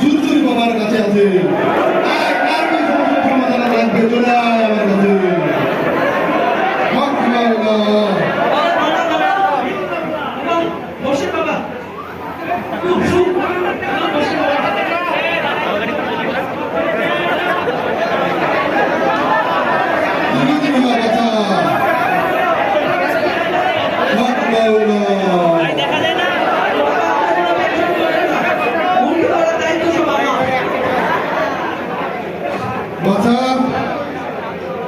সুরসুরি বাবার কাছে আছে।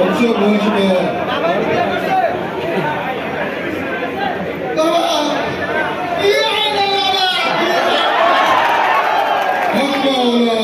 역시 모이시네 Oh, no.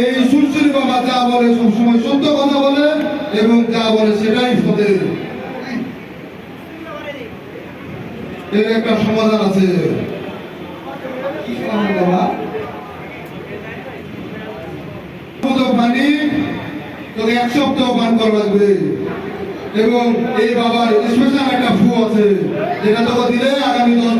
এই সুরসুরি বাবা যা বলে সবসময় সত্য কথা বলে এবং যা বলে সেটাই সদের এর একটা সমাধান আছে। এবং এই বাবার স্পেশাল একটা ফু আছে, যেটা তোকে দিলে আগামী দশ